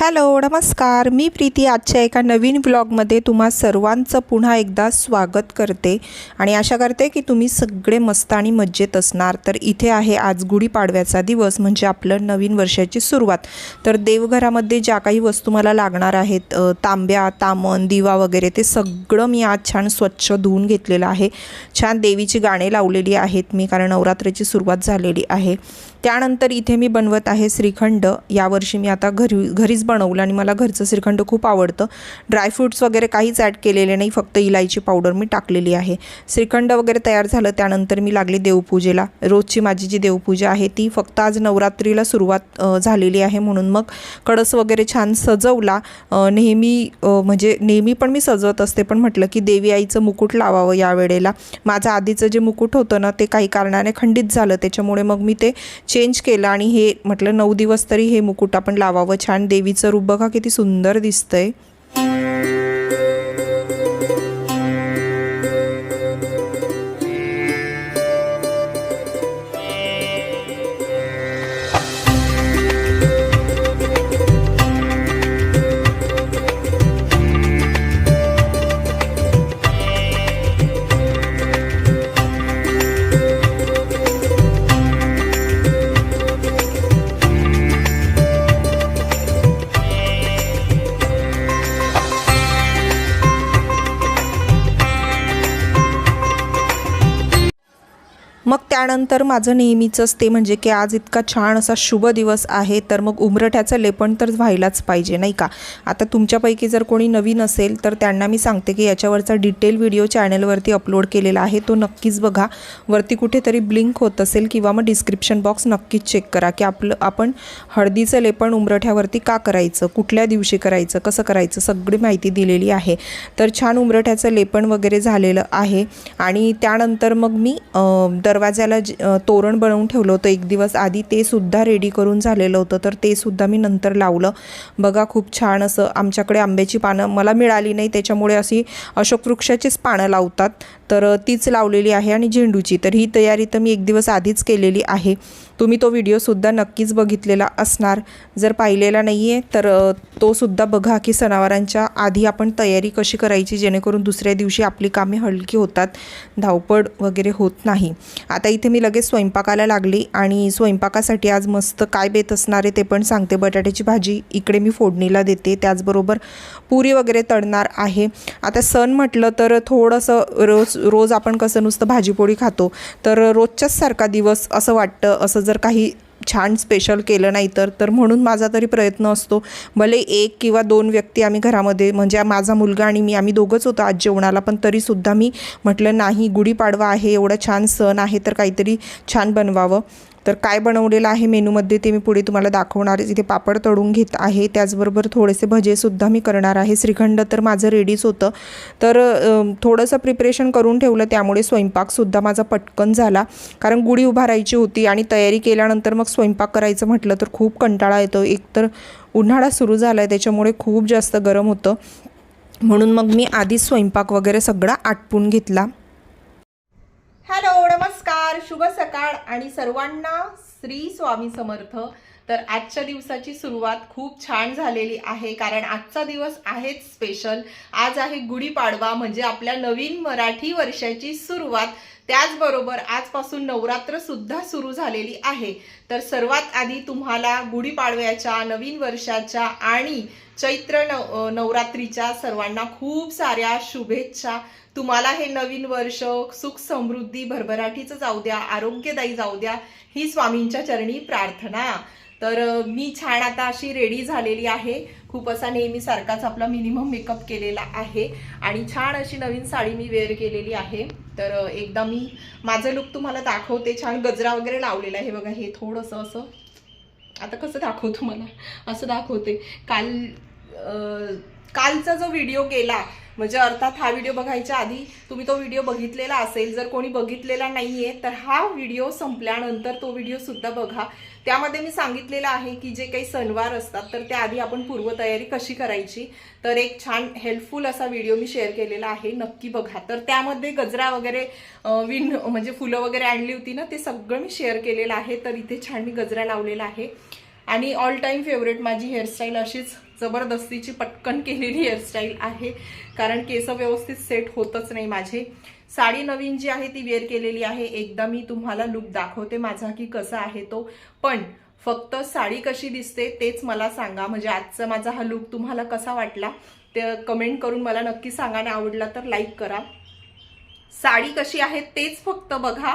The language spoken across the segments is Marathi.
हॅलो नमस्कार. मी प्रीती आजच्या एका नवीन व्लॉगमध्ये तुम्हा सर्वांचं पुन्हा एकदा स्वागत करते आणि आशा करते की तुम्ही सगळे मस्त आणि मज्जेत असणार. तर इथे आहे आज गुढीपाडव्याचा दिवस म्हणजे आपलं नवीन वर्षाची सुरुवात. तर देवघरामध्ये ज्या काही वस्तू मला लागणार आहेत तांब्या तामण दिवा वगैरे ते सगळं मी आज छान स्वच्छ धुवून घेतलेलं आहे. छान देवीची गाणे लावलेली आहेत. मी कारण नवरात्रीची सुरुवात झालेली आहे. त्यानंतर इथे मी बनवत आहे श्रीखंड. यावर्षी मी आता घरी घरीच बनवलं आणि मला घरचं श्रीखंड खूप आवडतं. ड्रायफ्रूट्स वगैरे काहीच ॲड केलेले नाही फक्त इलायची पावडर मी टाकलेली आहे. श्रीखंड वगैरे तयार झालं त्यानंतर मी लागली देवपूजेला. रोजची माझी जी देवपूजा आहे ती फक्त आज नवरात्रीला सुरुवात झालेली आहे. म्हणून मग कळस वगैरे छान सजवला. नेहमी म्हणजे नेहमी पण मी सजवत असते. पण म्हटलं की देवी आईचं मुकुट लावावं यावेळेला माझं आधीचं जे मुकुट होतं ना ते काही कारणाने खंडित झालं. त्याच्यामुळे मग मी ते चेंज केलं आणि हे म्हटलं नऊ दिवस तरी हे मुकुट आपण लावावं. छान देवीचं रूप बघा किती सुंदर दिसतंय. त्यानंतर माझं नेहमीचंच ते म्हणजे की आज इतका छान असा शुभ दिवस आहे तर मग उमरठ्याचं लेपण तर व्हायलाच पाहिजे नाही का? आता तुमच्यापैकी जर कोणी नवीन असेल तर त्यांना मी सांगते की याच्यावरचा डिटेल व्हिडिओ चॅनलवरती अपलोड केलेला आहे तो नक्कीच बघा. वरती कुठेतरी ब्लिंक होत असेल किंवा मग डिस्क्रिप्शन बॉक्स नक्कीच चेक करा की आपलं आपण हळदीचं लेपण उमरठ्यावरती का करायचं कुठल्या दिवशी करायचं कसं करायचं सगळी माहिती दिलेली आहे. तर छान उमरठ्याचं लेपण वगैरे झालेलं आहे. आणि त्यानंतर मग मी दरवाज्याला दरवाजाला जे तोरण बनवून ठेवलं होतं एक दिवस आधी ते सुद्धा रेडी करून झालेलं होतं. तर ते सुद्धा मी नंतर लावलं. बघा खूप छान असं आमच्याकडे आंब्याची पानं मला मिळाली नाही. त्याच्यामुळे अशी अशोक वृक्षाचीच पानं लावतात. तर तीच लावलेली आहे आणि झेंडूची. तर ही तयारी तर मी एक दिवस आधीच केलेली आहे. तुम्ही तो व्हिडिओसुद्धा नक्कीच बघितलेला असणार. जर पाहिलेला नाही आहे तर तोसुद्धा तो सुद्धा बघा की सणावारांच्या आधी आपण तयारी कशी करायची जेणेकरून दुसऱ्या दिवशी आपली कामे हलकी होतात धावपळ वगैरे होत नाही. आता इथे मी लगेच स्वयंपाकाला लागली आणि स्वयंपाकासाठी आज मस्त काय बेत असणार आहे ते पण सांगते. बटाट्याची भाजी इकडे मी फोडणीला देते. त्याचबरोबर पुरी वगैरे तळणार आहे. आता सण म्हटलं तर थोडंसं रोज रोज आपण कसं नुसतं भाजीपोळी खातो तर रोजच्याच सारखा दिवस असं वाटतं असं जर काही छान स्पेशल केलं नाही तर तर म्हणून माझा तरी प्रयत्न असतो. भले एक किंवा दोन व्यक्ती आम्ही घरामध्ये म्हणजे माझा मुलगा आणि मी आम्ही दोघंच होतो आज जेवणाला पण तरीसुद्धा मी म्हटलं नाही गुढीपाडवा आहे एवढा छान सण आहे तर काहीतरी छान बनवावं. तर काय बनवलेलं आहे मेनूमध्ये ते मी पुढे तुम्हाला दाखवणार आहे. इथे पापड तळून घेत आहे त्याचबरोबर थोडेसे भजेसुद्धा मी करणार आहे. श्रीखंड तर माझं रेडीच होतं. तर थोडंसं प्रिपरेशन करून ठेवलं त्यामुळे स्वयंपाकसुद्धा माझा पटकन झाला. कारण गुढी उभारायची होती आणि तयारी केल्यानंतर मग स्वयंपाक करायचं म्हटलं तर खूप कंटाळा येतो. एक तर उन्हाळा सुरू झाला आहे त्याच्यामुळे खूप जास्त गरम होतं. म्हणून मग मी आधीच स्वयंपाक वगैरे सगळा आटपून घेतला. हॅलो नमस्कार शुभ सकाळ आणि सर्वांना श्री स्वामी समर्थ. तर आजच्या दिवसाची सुरुवात खूप छान झालेली आहे कारण आजचा दिवस आहेच स्पेशल आज आहे गुढीपाडवा म्हणजे आपल्या नवीन मराठी वर्षाची सुरुवात. त्याचबरोबर आजपासून नवरात्र सुद्धा सुरू झालेली आहे. तर सर्वात आधी तुम्हाला गुढीपाडव्याच्या नवीन वर्षाच्या आणि चैत्र नव नवरात्रीच्या सर्वांना खूप साऱ्या शुभेच्छा. तुम्हाला हे नवीन वर्ष सुख समृद्धी भरभराटीचं जाऊ द्या आरोग्यदायी जाऊ द्या ही स्वामींच्या चरणी प्रार्थना. तर मी छान आता अशी रेडी झालेली आहे. खूप असा नेहमी सारखाच आपला मिनिमम मेकअप केलेला आहे. आणि छान अशी नवीन साडी मी वेअर केलेली आहे. तर एकदा मी माझं लुक तुम्हाला दाखवते. छान गजरा वगैरे लावलेला आहे. बघा हे थोडंसं असं आता कसं दाखवू तुम्हाला? असं दाखवते. काल आ, कालचा जो व्हिडिओ गेला म्हणजे अर्थात हा व्हिडिओ बघायच्या आधी तुम्ही तो व्हिडिओ बघितलेला असेल जर कोणी बघितलेला नाहीये तर हा व्हिडिओ संपल्यानंतर तो व्हिडिओ सुद्धा बघा. त्यामध्ये मी सांगितलेलं आहे की जे काही सणवार असतात तर त्याआधी आपण पूर्वतयारी कशी करायची? तर एक छान हेल्पफुल असा व्हिडिओ मी शेअर केलेला आहे नक्की बघा. तर त्यामध्ये गजरा वगैरे विन विण म्हणजे फुलं वगैरे आणली होती ना ते सगळं मी शेअर केलेलं आहे. तर इथे छान मी गजरा लावलेला आहे. आणि ऑल टाईम फेवरेट माझी हेअरस्टाईल अशीच जबरदस्तीची पटकन केलेली हेअरस्टाईल आहे. कारण केस व्यवस्थित सेट होतच नाही माझे. साडी नवीन जी आहे ती वेअर केलेली आहे. एकदा मी तुम्हाला लुक दाखवते माझा की कसा आहे तो. पण फक्त साडी कशी दिसते तेच मला सांगा. म्हणजे आजचा माझा हा लुक तुम्हाला कसा वाटला ते कमेंट करून मला नक्की सांगा. आणि आवडला तर लाईक करा. साडी कशी आहे तेच फक्त बघा.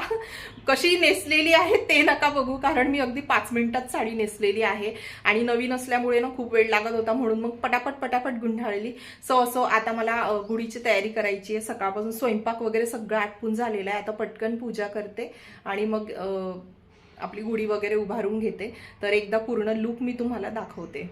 कशी नेसलेली आहे ते नका बघू कारण मी अगदी पाच मिनिटात साडी नेसलेली आहे. आणि नवीन असल्यामुळे ना खूप वेळ लागत होता म्हणून मग पटापट पटापट गुंढाळली सो असो आता मला गुढीची तयारी करायची आहे. सकाळपासून स्वयंपाक वगैरे सगळं आटपून झालेला आहे. आता पटकन पूजा करते आणि मग आपली गुढी वगैरे उभारून घेते. तर एकदा पूर्ण लूक मी तुम्हाला दाखवते.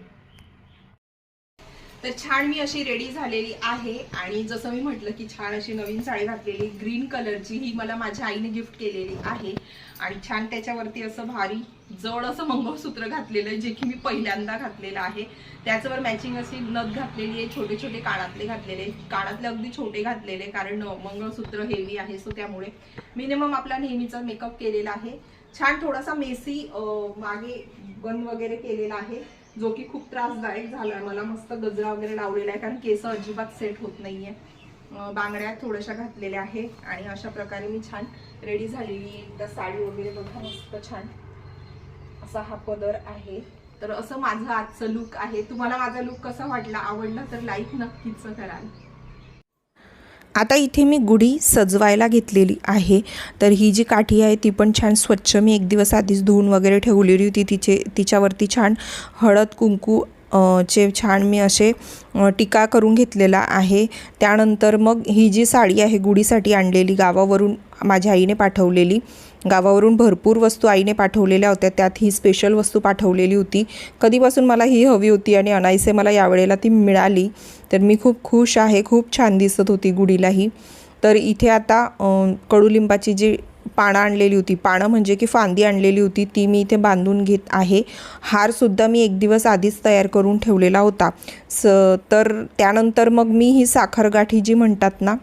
तर छान मी अशी रेडी झालेली आहे. आणि जसं मी म्हटलं की छान अशी नवीन साडी घातलेली ग्रीन कलरची ही मला माझ्या आईने गिफ्ट केलेली आहे. आणि छान त्याच्यावरती असं भारी जड असं मंगळसूत्र घातलेलं आहे जे की मी पहिल्यांदा घातलेलं आहे. त्याच्यावर मॅचिंग अशी नथ घातलेली आहे छोटे छोटे कानातले घातलेले कानातले अगदी छोटे घातलेले कारण मंगळसूत्र हेवी आहे सो त्यामुळे मिनिमम आपला नेहमीचा मेकअप केलेला आहे. छान थोडासा मेसी मागे बन वगैरे केलेला आहे. जो की खूप त्रासदायक झालाय. मला मस्त गजरा वगैरे लावलेला आहे कारण केस अजिबात सेट होत नाहीये. आहे बांगड्या थोड्याशा घातलेल्या आहे आणि अशा प्रकारे मी छान रेडी झालेली एकदा साडी वगैरे बघा मस्त छान. असा हा पदर आहे. तर असं माझं आजचं लुक आहे. तुम्हाला माझा लुक कसा वाटला? आवडला तर लाईक नक्कीच कराल. आता इथे मी गुढी सजवायला घेतलेली आहे. तर ही जी काठी आहे ती पण छान स्वच्छ. मी एक दिवस आधीच धुवून वगैरे ठेवलेली होती. तिचे तिच्यावरती छान हळद कुंकू चे छान मी असे टीका करून घेतलेला आहे. त्यानंतर मग ही जी साडी आहे गुढीसाठी आणलेली गावावरून माझ्या आईने पाठवलेली गावावरून भरपूर वस्तू आईने पाठवलेल्या होत्या. त्यात ही स्पेशल वस्तू पाठवलेली होती. कधीपासून मला ही हवी होती आणि अनायसे मला यावेळेला ती मिळाली. तर मी खूप खुश आहे. खूप छान दिसत होती गुढीलाही. तर इथे आता कडुलिंबाची जी पानं आणलेली होती पानं म्हणजे की फांदी आणलेली होती ती मी इथे बांधून घेत आहे. हारसुद्धा मी एक दिवस आधीच तयार करून ठेवलेला होता. स तर त्यानंतर मग मी ही साखरगाठी जी म्हणतात ना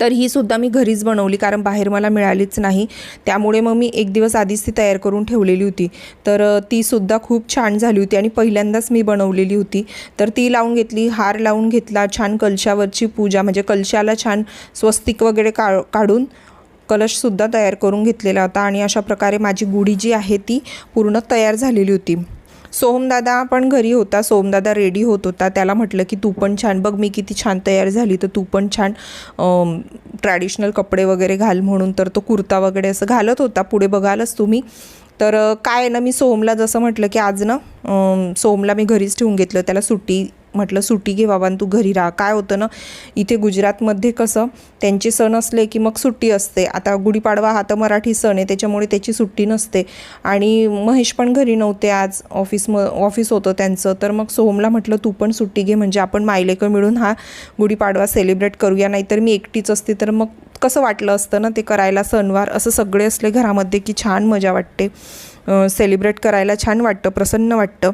तर ही सुद्धा मी घरीच बनवली कारण बाहेर मला मिळालीच नाही. त्यामुळे मग मी एक दिवस आधीच ती तयार करून ठेवलेली होती. तर ती सुद्धा खूप छान झाली होती आणि पहिल्यांदाच मी बनवलेली होती. तर ती लावून घेतली हार लावून घेतला छान कलशावरची पूजा म्हणजे कलशाला छान स्वस्तिक वगैरे का काढून कलशसुद्धा तयार करून घेतलेला होता. आणि अशा प्रकारे माझी गुढी जी आहे ती पूर्ण तयार झालेली होती. सोहमदादा पण घरी होता सोहमदादा रेडी होत होता. त्याला म्हटलं की तू पण छान बघ मी किती छान तयार झाली तर तू पण छान ट्रॅडिशनल कपडे वगैरे घाल म्हणून. तर तो कुर्ता वगैरे असं घालत होता. पुढे बघालच तुम्ही. तर काय आहे ना मी सोहमला जसं म्हटलं की आज ना सोहमला मी घरीच ठेवून घेतलं. त्याला सुट्टी म्हटलं सुट्टी घे बाबा तू घरी राहा. काय होतं ना इथे गुजरातमध्ये कसं त्यांचे सण असले की मग सुट्टी असते. आता गुढीपाडवा हा तर मराठी सण आहे त्याच्यामुळे त्याची सुट्टी नसते. आणि महेश पण घरी नव्हते आज ऑफिस म ऑफिस होतं त्यांचं. तर मग सोहमला म्हटलं तू पण सुट्टी घे म्हणजे आपण मायलेकर मिळून हा गुढीपाडवा सेलिब्रेट करूया. नाहीतर मी एकटीच असते. तर मग कसं वाटलं असतं ना ते करायला सणवार? असं सगळे असले घरामध्ये की छान मजा वाटते. सेलिब्रेट करायला छान वाटतं प्रसन्न वाटतं.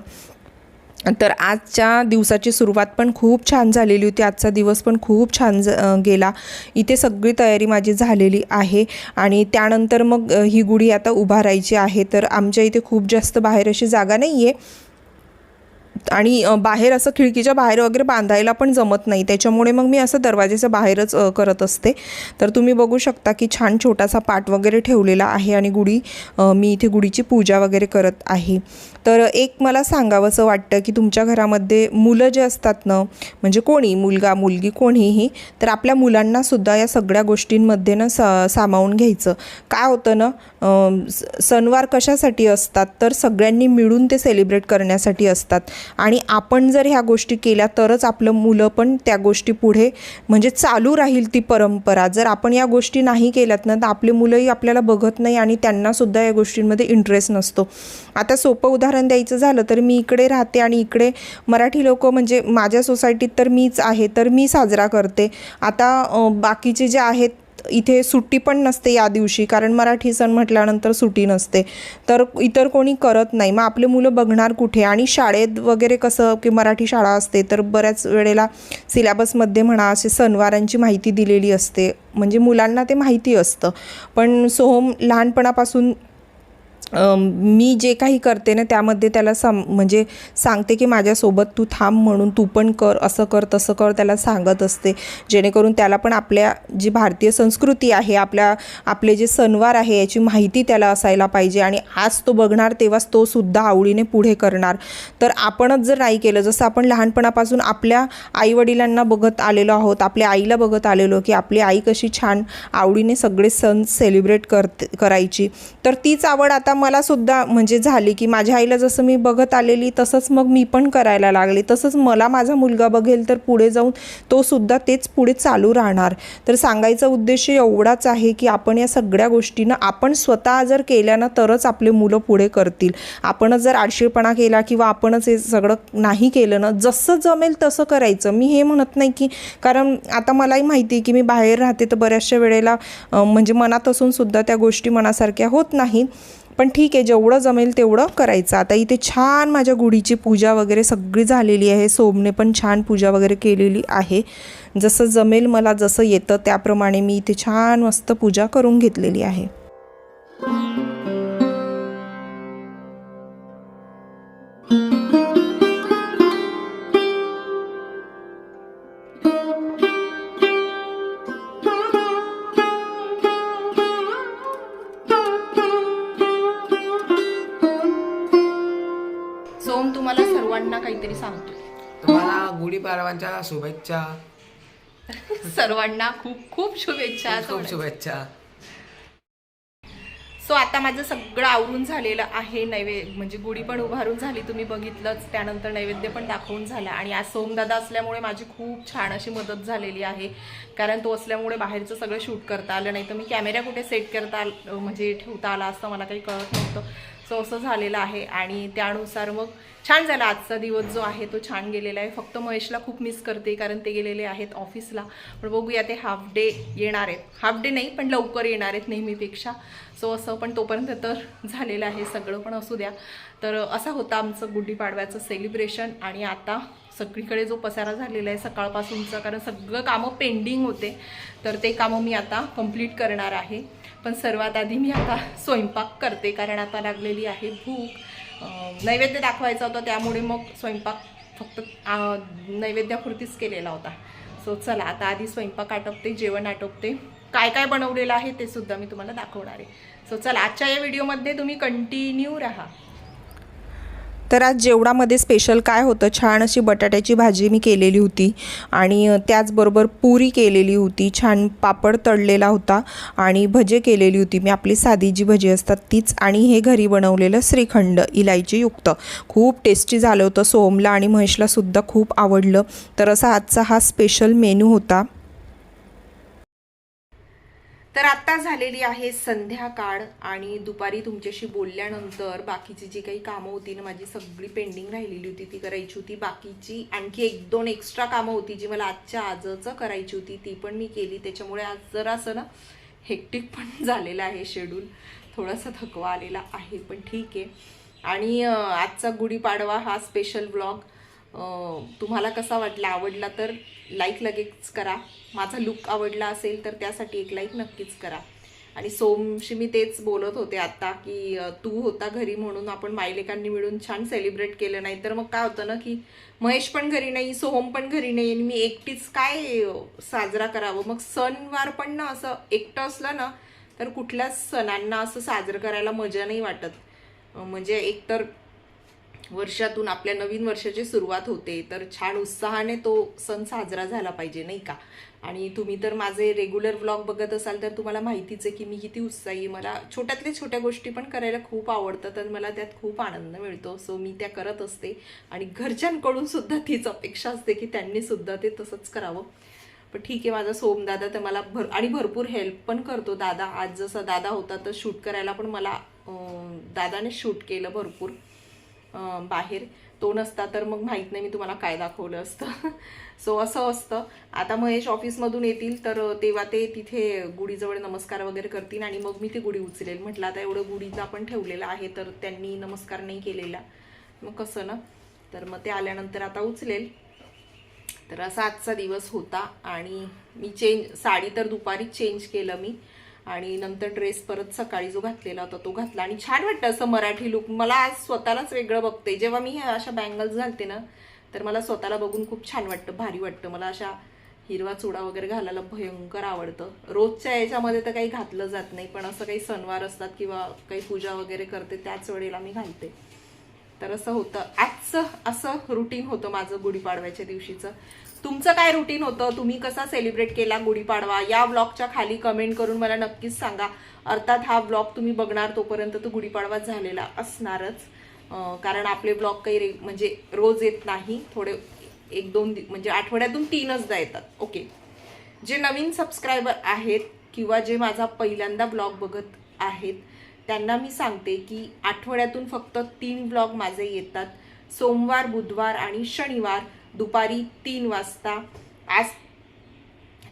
तर आजच्या दिवसाची सुरुवात पण खूप छान झालेली होती. आजचा दिवस पण खूप छान ज गेला. इथे सगळी तयारी माझी झालेली आहे. आणि त्यानंतर मग ही गुढी आता उभारायची आहे. तर आमच्या इथे खूप जास्त बाहेर अशी जागा नाही आहे आणि बाहेर असं खिडकीच्या बाहेर वगैरे बांधायला पण जमत नाही. त्याच्यामुळे मग मी असं दरवाजेच्या बाहेरच करत असते. तर तुम्ही बघू शकता की छान छोटासा पाट वगैरे ठेवलेला आहे आणि गुढी मी इथे गुढीची पूजा वगैरे करत आहे. तर एक मला सांगावंसं वाटतं की तुमच्या घरामध्ये मुलं जे असतात ना म्हणजे कोणी? मुलगा मुलगी कोणीही तर आपल्या मुलांनासुद्धा या सगळ्या गोष्टींमध्ये ना सा सामावून घ्यायचं. काय होतं ना स- सणवार कशासाठी असतात? तर सगळ्यांनी मिळून ते सेलिब्रेट करण्यासाठी असतात. आणि आपण जर ह्या गोष्टी केल्या तरच आपलं मुलं पण त्या गोष्टी पुढे म्हणजे चालू राहील ती परंपरा. जर आपण या गोष्टी नाही केल्यात ना तर आपले मुलंही आपल्याला बघत नाही आणि त्यांनासुद्धा या गोष्टींमध्ये इंटरेस्ट नसतो. आता सोपं उदाहरण द्यायचं झालं तर मी इकडे राहते आणि इकडे मराठी लोक म्हणजे माझ्या सोसायटीत तर मीच आहे तर मी साजरा करते. आता बाकीचे जे आहेत इथे सुट्टी पण नसते या दिवशी कारण मराठी सण म्हटल्यानंतर सुट्टी नसते. तर इतर कोणी करत नाही. मग आपले मुलं बघणार कुठे? आणि शाळेत वगैरे कसं की मराठी शाळा असते तर बऱ्याच वेळेला सिलेबसमध्ये म्हणा असे सणवारांची माहिती दिलेली असते. म्हणजे मुलांना ते माहिती असतं. पण सोहम लहानपणापासून मी जे काही करते ना त्यामध्ये त्याला सम म्हणजे सांगते की माझ्यासोबत तू थांब म्हणून तू पण कर असं कर तसं कर त्याला सांगत असते. जेणेकरून त्याला पण आपल्या जी भारतीय संस्कृती आहे आपल्या आपले जे सणवार आहे याची माहिती त्याला असायला पाहिजे. आणि आज तो बघणार तेव्हाच तो सुद्धा आवडीने पुढे करणार. तर आपणच जर नाही केलं जसं आपण लहानपणापासून आपल्या आईवडिलांना बघत आलेलो आहोत आपल्या आईला बघत आलेलो की आपली आई कशी छान आवडीने सगळे सण सेलिब्रेट करते करायची. तर तीच आवड आता मला सुद्धा म्हणजे झाली की माझ्या आईला जसं मी बघत आलेली तसंच मग मी पण करायला लागले. तसंच मला माझा मुलगा बघेल तर पुढे जाऊन तो सुद्धा तेच पुढे चालू राहणार. तर सांगायचा उद्देश एवढाच आहे की आपण या सगळ्या गोष्टीनं आपण स्वतः जर केल्या ना तरच आपले मुलं पुढे करतील. आपणच जर आळशीपणा केला किंवा आपणच हे सगळं नाही केलं ना जसं जमेल तसं करायचं. मी हे म्हणत नाही की कारण आता मलाही माहिती आहे की मी बाहेर राहते तर बऱ्याचशा वेळेला म्हणजे मनात असून सुद्धा त्या गोष्टी मनासारख्या होत नाहीत. पण ठीक आहे जेवढं जमेल तेवढं करायचं. आता इथे छान माझ्या गुढीची पूजा वगैरे सगळी झालेली आहे. सोमने पण छान पूजा वगैरे केलेली आहे. जसं जमेल मला जसं येतं त्याप्रमाणे मी इथे छान मस्त पूजा करून घेतलेली आहे. शुभेच्छा. सर्वांना खूप खूप शुभेच्छा. खूप शुभेच्छा. सो आता माझं सगळं आवरून झालेलं आहे नैवेद्य म्हणजे गुढी पण उभारून झाली तुम्ही बघितलंच. त्यानंतर नैवेद्य पण दाखवून झाला. आणि आज सोमदादा असल्यामुळे माझी खूप छान अशी मदत झालेली आहे. कारण तो असल्यामुळे बाहेरचं सगळं शूट करता आलं. नाही तर मी कॅमेरा कुठे सेट करता म्हणजे ठेवता आला असतं मला काही कळत नव्हतं. सो असं झालेलं आहे आणि त्यानुसार मग छान झाला आजचा दिवस जो आहे तो छान गेलेला आहे. फक्त महेशला खूप मिस करते कारण ते गेलेले आहेत ऑफिसला पण बघूया ते हाफ डे येणार आहेत. हाफ डे नाही पण लवकर येणार आहेत नेहमीपेक्षा. सो असं पण तोपर्यंत तर झालेलं आहे सगळं पण असू द्या. तर असा होता आमचं गुढीपाडव्याचं सेलिब्रेशन आणि आता सगळीकडे जो पसारा झालेला आहे सकाळपासूनचा कारण सगळं कामं पेंडिंग होते. तर ते कामं मी आता कंप्लीट करणार आहे. पण सर्वात आधी मी आता स्वयंपाक करते कारण आता लागलेली आहे भूक. नैवेद्य दाखवायचा होता त्यामुळे मग स्वयंपाक फक्त नैवेद्यापुरतीच केलेला होता. सो चला आता आधी स्वयंपाक आटपते जेवण आटपते. काय काय बनवलेलं आहे ते सुद्धा मी तुम्हाला दाखवणार आहे. सो चला आजच्या या व्हिडिओमध्ये तुम्ही कंटिन्यू राहा. तर आज जेवणामध्ये स्पेशल काय होतं? छान अशी बटाट्याची भाजी मी केलेली होती. आणि त्याचबरोबर पुरी केलेली होती. छान पापड तळलेला होता. आणि भजे केलेली होती. मी आपली साधी जी भजी असतात तीच आणि हे घरी बनवलेलं श्रीखंड इलायचीयुक्त. खूप टेस्टी झालं होतं. सोमला आणि महेशला सुद्धा खूप आवडलं. तर असा आजचा हा स्पेशल मेनू होता. तर आत्ता झालेली आहे संध्याकाळ आणि दुपारी तुमच्याशी बोलल्यानंतर बाकीची जी काही कामं होती ना माझी सगळी पेंडिंग राहिलेली होती ती करायची होती. बाकीची आणखी एक दोन एक्स्ट्रा कामं होती जी मला आजच्या आजच करायची होती ती पण मी केली. त्याच्यामुळे आज जरासं ना हेक्टिक पण झालेलं आहे शेड्यूल थोडासा थकवा आलेला आहे पण ठीक आहे. आणि आजचा गुढीपाडवा हा स्पेशल ब्लॉग तुम्हाला कसा वाटला? आवडला तर लाईक लगेच करा. माझा लुक आवडला असेल तर त्यासाठी एक लाईक नक्कीच करा. आणि सोमशी मी तेच बोलत होते आत्ता की तू होता घरी म्हणून आपण मायलेकांनी मिळून छान सेलिब्रेट केलं नाही तर मग काय होतं ना की महेश पण घरी नाही सोहम पण घरी नाही आणि मी एकटीच काय साजरा करावं? मग सणवार पण ना असं एकटं असलं ना तर कुठल्याच सणांना असं साजरं करायला मजा नाही वाटत. म्हणजे एकतर वर्षातून आपल्या नवीन वर्षाची सुरुवात होते तर छान उत्साहाने तो सण साजरा झाला पाहिजे नाही का? आणि तुम्ही तर माझे रेग्युलर व्लॉग बघत असाल तर तुम्हाला माहितीच आहे की मी किती उत्साही मला छोट्यातल्या छोट्या गोष्टी पण करायला खूप आवडतात आणि मला त्यात खूप आनंद मिळतो. सो मी त्या करत असते. आणि घरच्यांकडून सुद्धा तीच अपेक्षा असते की त्यांनी सुद्धा ते तसंच करावं. पण ठीक आहे माझा सोमदादा तर मला भर आणि भरपूर हेल्प पण करतो दादा. आज जसा दादा होता तर शूट करायला पण मला दादाने शूट केलं भरपूर. बाहेर. तो नसता तर मग माहीत नाही मी तुम्हाला काय दाखवलं असतं. सो असं असतं. आता महेश ऑफिसमधून येतील तर तेव्हा ते तिथे गुढीजवळ नमस्कार वगैरे करतील आणि मग मी ते गुढी उचलेल. म्हटलं आता एवढं गुढीचं आपण ठेवलेलं आहे तर त्यांनी नमस्कार नाही केलेला. मग कसं ना? तर मग ते आल्यानंतर आता उचलेल. तर असा आजचा दिवस होता आणि मी चेंज साडी तर दुपारी चेंज केलं मी. आणि नंतर ड्रेस परत सकाळी जो घातलेला होता तो घातला. आणि छान वाटतं असं मराठी लुक मला आज स्वतःलाच वेगळं बघते. जेव्हा मी ह्या अशा बँगल्स घालते ना तर मला स्वतःला बघून खूप छान वाटतं भारी वाटतं. मला अशा हिरवा चुडा वगैरे घालायला भयंकर आवडतं. रोजच्या याच्यामध्ये तर काही घातलं जात नाही पण असं काही सणवार असतात किंवा काही पूजा वगैरे करते त्याच वेळेला मी घालते. तर असं होतं. आजचं असं रुटीन होतं माझं गुढीपाडव्याच्या दिवशीचं. तुमचं काय रुटीन होतं? तुम्ही कसा सेलिब्रेट केला गुढीपाडवा या ब्लॉगच्या खाली कमेंट करून मला नक्कीच सांगा. अर्थात हा ब्लॉग तुम्ही बघणार तोपर्यंत तो गुढीपाडवा झालेला असणारच. कारण आपले ब्लॉग काही रे म्हणजे रोज येत नाही. थोडे एक दोन दि- म्हणजे आठवड्यातून तीनचदा येतात. ओके जे नवीन सबस्क्रायबर आहेत किंवा जे माझा पहिल्यांदा ब्लॉग बघत आहेत त्यांना मी सांगते की आठवड्यातून फक्त तीन ब्लॉग माझे येतात. सोमवार बुधवार आणि शनिवार. दुपारी तीन वाजता. आज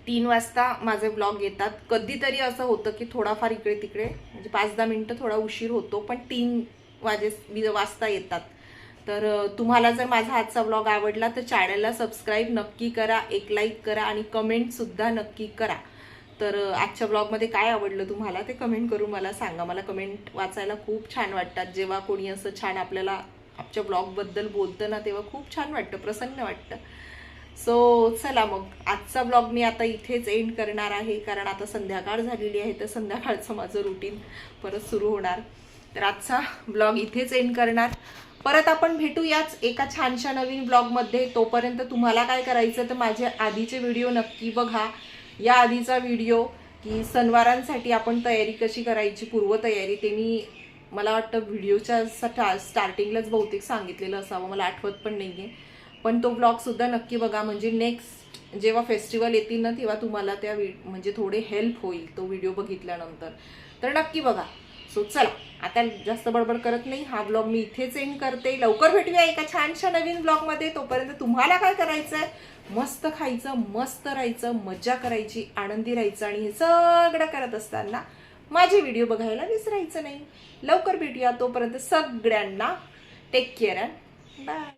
तीन वाजता माझे ब्लॉग येतात. कधीतरी असं होतं की थोडाफार इकडे तिकडे म्हणजे पाच दहा मिनटं थोडा उशीर होतो पण तीन वाजे वाजता येतात. तर तुम्हाला जर माझा आजचा ब्लॉग आवडला तर चॅनलला सबस्क्राईब नक्की करा एक लाईक करा आणि कमेंटसुद्धा नक्की करा. तर आजच्या ब्लॉगमध्ये काय आवडलं तुम्हाला ते कमेंट करून मला सांगा. मला कमेंट वाचायला खूप छान वाटतात. जेव्हा कोणी असं छान आपल्याला आमच्या ब्लॉगबद्दल बोलतं ना तेव्हा खूप छान वाटतं प्रसन्न वाटतं. सो चला मग आजचा ब्लॉग मी आता इथेच एंड करणार आहे कारण आता संध्याकाळ झालेली आहे तर संध्याकाळचं माझं रुटीन परत सुरू होणार. तर आजचा ब्लॉग इथेच एंड करणार. परत आपण भेटूयाच एका छानशा नवीन ब्लॉगमध्ये. तोपर्यंत तुम्हाला काय करायचं तर माझे आधीचे व्हिडिओ नक्की बघा. या आधीचा व्हिडिओ की सणवारांसाठी आपण तयारी कशी करायची पूर्वतयारी ते मी मला वाटतं व्हिडिओच्या स्टा स्टार्टिंगलाच बहुतेक सांगितलेलं असावं. मला आठवत पण नाही आहे पण तो ब्लॉगसुद्धा नक्की बघा. म्हणजे नेक्स्ट जेव्हा फेस्टिवल येतील ना तेव्हा तुम्हाला त्या वि- म्हणजे थोडे हेल्प होईल तो व्हिडिओ बघितल्यानंतर. तर नक्की बघा. सो चला. आता जास्त बडबड करत नाही. हा ब्लॉग मी इथेच एंड करते. लवकर भेटूया एका छानशा नवीन ब्लॉगमध्ये तोपर्यंत तुम्हाला काय करायचं आहे मस्त खायचं मस्त राहायचं मज्जा करायची आनंदी राहायचं आणि हे सगळं करत असताना माझे व्हिडिओ बघायला विसरायचं नाही. लवकर भेटूया तोपर्यंत सगळ्यांना टेक केअर बाय